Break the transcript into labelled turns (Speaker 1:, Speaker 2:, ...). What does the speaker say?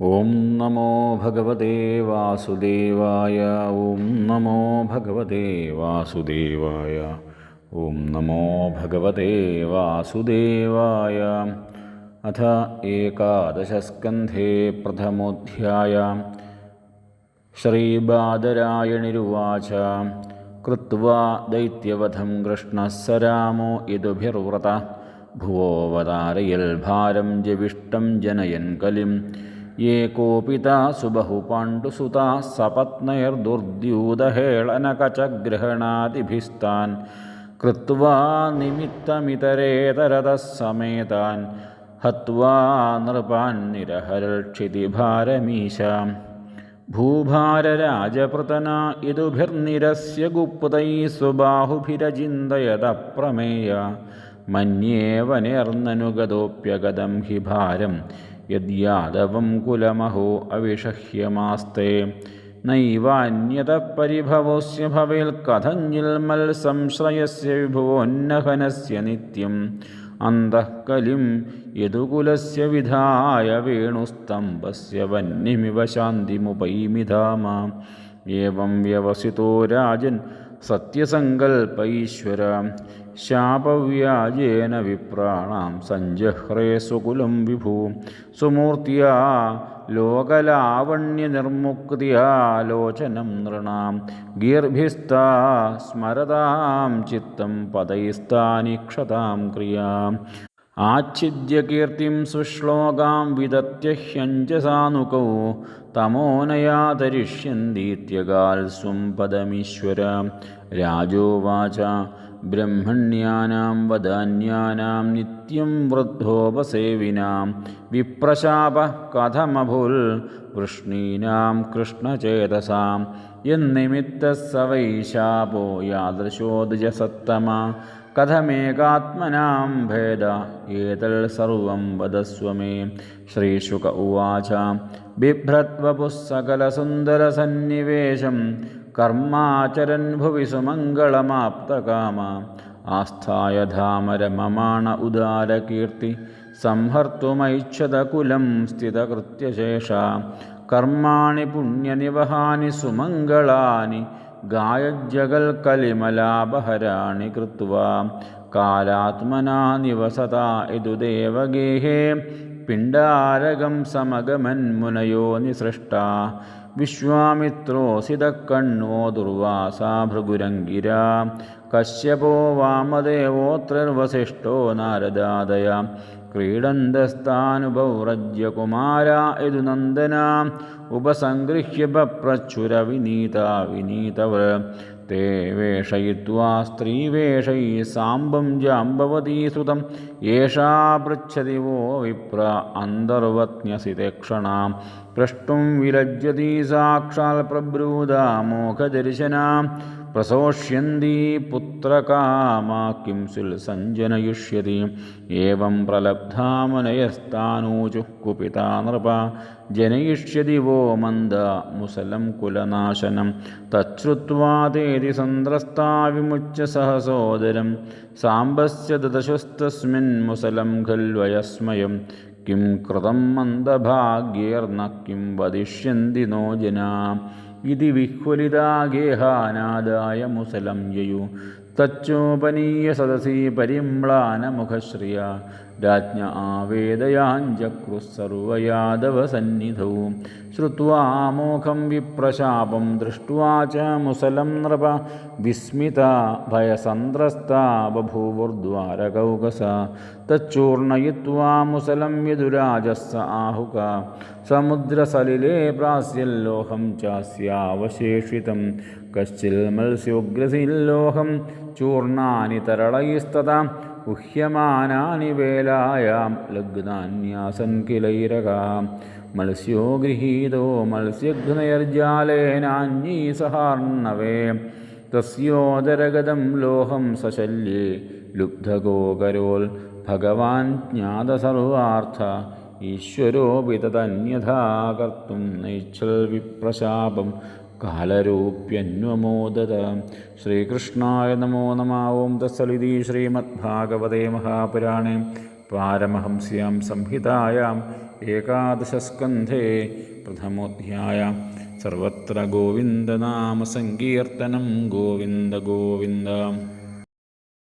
Speaker 1: ഓം നമോ ഭഗവതേ വാസുദേവായ ഓം നമോ ഭഗവതേ വാസുദേവായ ഓം നമോ ഭഗവതേ വാസുദേവായ. അഥ ഏകാദശസ്കന്ധേ പ്രഥമോധ്യായ. ശ്രീബാദരായണിരുവാച കൃത്വാ ദൈത്യവധം കൃഷ്ണः स രാമോ യദുഭിർവ്രത. ഭുവോവതാരയൽ ഭാരം ജവിഷ്ടം ജനയൻ കലിം. ये कोपिता सुबहु पाण्डुसुता सपत्नैर्दुर्द्यूतहेळनकचग्रहणादिभिस्तान् कृत्वा निमित्तमितरेतरतः समेतान् हत्वा नृपान्निरहरक्षितिभारमीशाम् भूभारराजपृतना इदुभिर्निरस्य गुप्तैः മന്യേവനേർന്നനുഗതോപ്യഗതം ഹി ഭാരം യദ്യാദവം കുലമഹോ അവിഷഹ്യമാസ്തേ. നൈവാന്യത പരിഭവോസ്യ ഭവേൽ കഥഞ്ഞിൽ മൽ സംശ്രയസ്യ വിഭവോന്നഹനസ്യ നിത്യം. അന്തഃകലിം യദുകുലസ്യ വിധായ വേണുസ്തംഭസ്യ വന്യമിവ ശാന്തിമുപൈമിധാമ ഏവം വ്യവസിതോ രാജൻ സത്യസങ്കൽപൈശ്വരം ശാപവ്യാജേന വിപ്രാണാം സഞ്ജഹ്രേ സുകുലം വിഭു. സുമൂർത്തിയ ലോകലാവണ്യനിർമുക്തിയാലോചനം നൃണാം. ഗീർഭിസ്ത സ്മരതാം ചിത്തം പദൈസ്ഥാനിക്ഷതാം ക്രിയാം. ആച്ഛിദ്യ കീർത്തിം സുശ്ലോകാം വിദത്യ തമോനയാ തമോനയാതരിഷ്യന്തീത്യകാൽ സ്വം പദമീശ്വര. രാജോവാച ब्रह्मण्यानां वदान्यानां नित्यं वृद्धोपसेविनां विप्रशापः कथमभुल् वृष्णीनां कृष्णचेतसां यन्निमित्तः स वै शापो यादृशोदजसत्तमा कथमेकात्मनां भेद एतल् सर्वं वदस्व मे श्रीशुक उवाच बिभ्रत्वपुः सकलसुन्दरसन्निवेशं कर्माचरन् भुवि सुमङ्गलमाप्तकामा आस्थाय धामरममाण उदारकीर्ति संहर्तुमैच्छदकुलं स्थितकृत्यशेषा कर्माणि पुण्यनिवहानि सुमङ्गलानि गायज्जगल्कलिमलापहराणि कृत्वा कालात्मना निवसता इदुदेवगेहे പിണ്ടാരകം സമഗമൻ മുനയോ നിസൃഷ്ട. വിശ്വാമിത്രോസിതക്കണ്ണോ ദുർവാസ ഭൃഗുരംഗിര. കശ്യപോ വാമദേവോത്രർവശിഷ്ടോ നാരദാദയ. ക്രീഡന്തസ്ഥാനുഭൗരജ്യകുമാര ഇതു നന്ദന. ഉപസംഗൃഹ്യപ്രച്ഛുര വിനീത വിനീതവർ ते वेषयित्वा स्त्रीवेषैः साम्बं जाम्बवती श्रुतं एषा पृच्छति वो विप्र अन्तर्वत्न्यसि ते क्षणां प्रष्टुं विलज्जति साक्षात् प्रब्रूदा मोखदर्शना പ്രസോഷ്യന്തീ പുത്രകാമാ കിംസുൽ സഞ്ജനയുഷ്യതി. ഏവം പ്രലബ്ധാമനയസ്ഥാനൂജുഃ കുപിതാ നൃപ ജനയിഷ്യതി വോ മന്ദ മുസലം കുലനാശനം. തച്ഛ്രുത്വാ തേതി സന്ത്രസ്താ വിമുച്ച സഹസോദരം. സാമ്പസ്യ ദദശുസ്തസ്മിൻ മുസലം ഖൽവയസ്മയം. കിം കൃതം മന്ദഭാഗ്യേർന്ന കിം വദിഷ്യന്തി നോ ജനാം. ഇതി വിഹ്വലിതാഗേഹാനാദായ മുസലം ജയു തച്ചോപനീയ സദസി പരിമ്ലാന മുഖശ്രിയ രാജ്ഞ ആവേദയാഞ്ചക്രുസർവയാദവ സന്നിധവും ശ്രുവാമോഖം വിപ്രശാപം ദൃഷ്ട്വാ ച മുസലം നൃപ. വിസ്മിത ഭയസന്ത്രസ്ത ബഭൂവുർദ്വാരകൗകസ തച്ചൂർണയിത്വാ മുസലം യദുരാജസ് ആഹുക. സമുദ്രസലിലേ പ്രാസ്യല്ലോഹം ചാസ്യാവശേഷിതം. കശ്ചിൽ മത്സ്യോഗ്രസില്ലോഹം ചൂർണാനി തരളയിസ്തത. ഉഹ്യമാനാനി വേലായാം ലഗ്നാന്യാസൻ കിലൈരകാം മത്സ്യോ ഗൃഹീതോ മത്സ്യഘ്നയർജാലേനാഞ്ഞീ സഹാർണവേ. തസ്യോദരഗതം ലോഹം സശല്യേ. ലുബ്ധഗോകരോൽ ഭഗവാൻ ജ്ഞാതസർവാർത്ഥ. ഈശ്വരോ തതന്യഥാ കർത്തും നൈച്ഛൽ വിപ്രശാപം കാലരൂപ്യന്വമോദത. ശ്രീകൃഷ്ണായ നമോ നമാവും തസ്സലിതി ശ്രീമദ്ഭാഗവതേ മഹാപുരാണേ. पारमहंस्यां संहितायाम् एकादशस्कन्धे प्रथमोऽध्याया। सर्वत्र गोविन्दनामसङ्कीर्तनं गोविन्द गोविन्द।